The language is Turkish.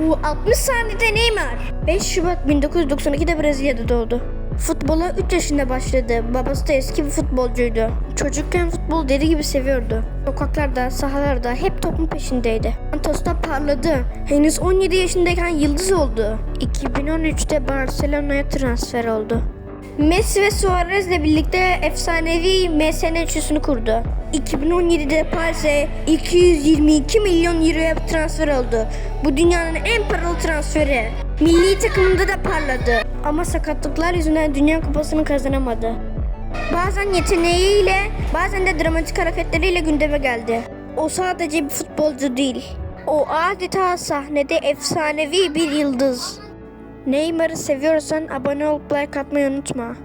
Bu 60 saniyede Neymar. 5 Şubat 1992'de Brezilya'da doğdu. Futbola 3 yaşında başladı. Babası da eski bir futbolcuydu. Çocukken futbol deli gibi seviyordu. Sokaklarda, sahalarda hep topun peşindeydi. Santos'ta parladı. Henüz 17 yaşındayken yıldız oldu. 2013'te Barcelona'ya transfer oldu. Messi ve Suarez'le birlikte efsanevi MSN üçlüsünü kurdu. 2017'de Paris'e 222 milyon euroya transfer oldu. Bu dünyanın en paralı transferi. Milli takımında da parladı. Ama sakatlıklar yüzünden Dünya Kupası'nı kazanamadı. Bazen yeteneğiyle, bazen de dramatik hareketleriyle gündeme geldi. O sadece bir futbolcu değil. O adeta sahnede efsanevi bir yıldız. Neymar'ı seviyorsan abone olup like atmayı unutma.